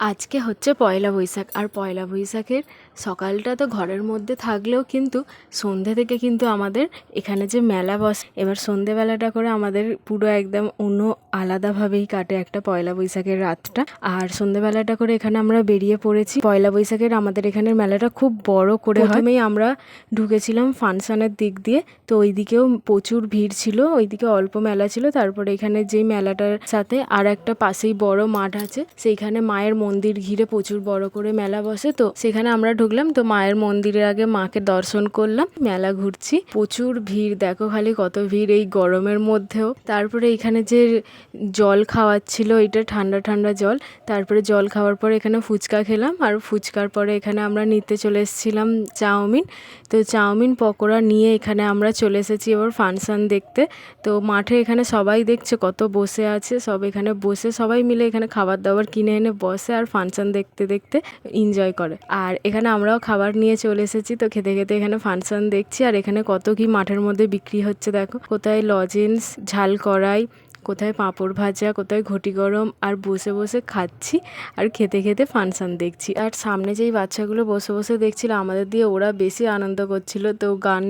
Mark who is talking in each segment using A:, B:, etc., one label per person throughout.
A: আজকে হচ্ছে পয়লা বৈশাখ আর পয়লা বৈশাখের সকালটা তো ঘরের মধ্যে থাকলেও কিন্তু সন্ধে থেকে কিন্তু আমাদের এখানে যে মেলা বসে, এবার সন্ধেবেলাটা করে আমাদের পুরো একদম অন্য আলাদাভাবেই কাটে একটা পয়লা বৈশাখের রাতটা। আর সন্ধেবেলাটা করে এখানে আমরা বেরিয়ে পড়েছি। পয়লা বৈশাখের আমাদের এখানের মেলাটা খুব বড় করে প্রথমেই আমরা ঢুকেছিলাম ফাংশনের দিক দিয়ে, তো ওইদিকেও প্রচুর ভিড় ছিল। ওইদিকে অল্প মেলা ছিল। তারপরে এখানে যে মেলাটার সাথে আর একটা পাশেই বড় মাঠ আছে, সেইখানে মায়ের মন্দির ঘিরে প্রচুর বড় করে মেলা বসে। তো সেখানে আমরা ঢুকলাম তো মায়ের মন্দিরের আগে মাকে দর্শন করলাম। মেলা ঘুরছি। প্রচুর ভিড়, দেখো খালি কত ভিড় এই গরমের মধ্যেও। তারপরে এখানে যে জল খাওয়াচ্ছিল এটা ঠান্ডা ঠান্ডা জল। তারপরে জল খাওয়ার পর এখানে ফুচকা খেলাম আর ফুচকার পরে এখানে আমরা নিতে চলে এসেছিলাম চাউমিন। তো চাউমিন পকোড়া নিয়ে এখানে আমরা চলে এসেছি এবার ফাংশান দেখতে। তো মাঠে এখানে সবাই দেখছে কত বসে আছে, সব এখানে বসে সবাই মিলে এখানে খাবার দাবার কিনে এনে বসে আর ফাংশান দেখতে দেখতে এনজয় করে। আর এখানে আমরাও খাবার নিয়ে চলে এসেছি। তো খেতে খেতে এখানে ফাংশন দেখছি আর এখানে কত কি মাঠের মধ্যে বিক্রি হচ্ছে দেখো। কোথায় লজেন্স, ঝাল কড়াই, কোথায় পাঁপড় ভাজা, কোথায় ঘটি গরম আর বসে বসে খাচ্ছি আর খেতে খেতে ফাংশন দেখছি। আর সামনে যেই বাচ্চাগুলো বসে বসে দেখছিল, আমাদের দিয়ে ওরা বেশি আনন্দ করছিল। তো গান,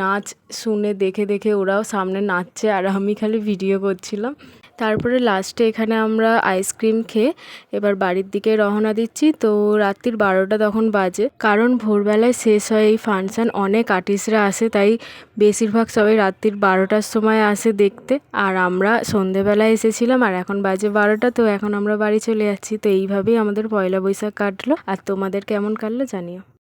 A: নাচ শুনে দেখে দেখে ওরাও সামনে নাচছে আর আমি খালি ভিডিও করছিলাম। তারপরে লাস্টে এখানে আমরা আইসক্রিম খেয়ে এবার বাড়ির দিকে রওনা দিচ্ছি। তো রাত্রির বারোটা তখন বাজে। কারণ ভোরবেলায় শেষ হয় এই ফাংশন, অনেক আর্টিস্টরা আসে, তাই বেশিরভাগ সবাই রাত্রির বারোটার সময় আসে দেখতে। আর আমরা সন্ধেবেলায় এসেছিলাম, আর এখন বাজে বারোটা, তো এখন আমরা বাড়ি চলে যাচ্ছি। তো এইভাবেই আমাদের পয়লা বৈশাখ কাটলো। আর তোমাদের কেমন কাটলো জানিও।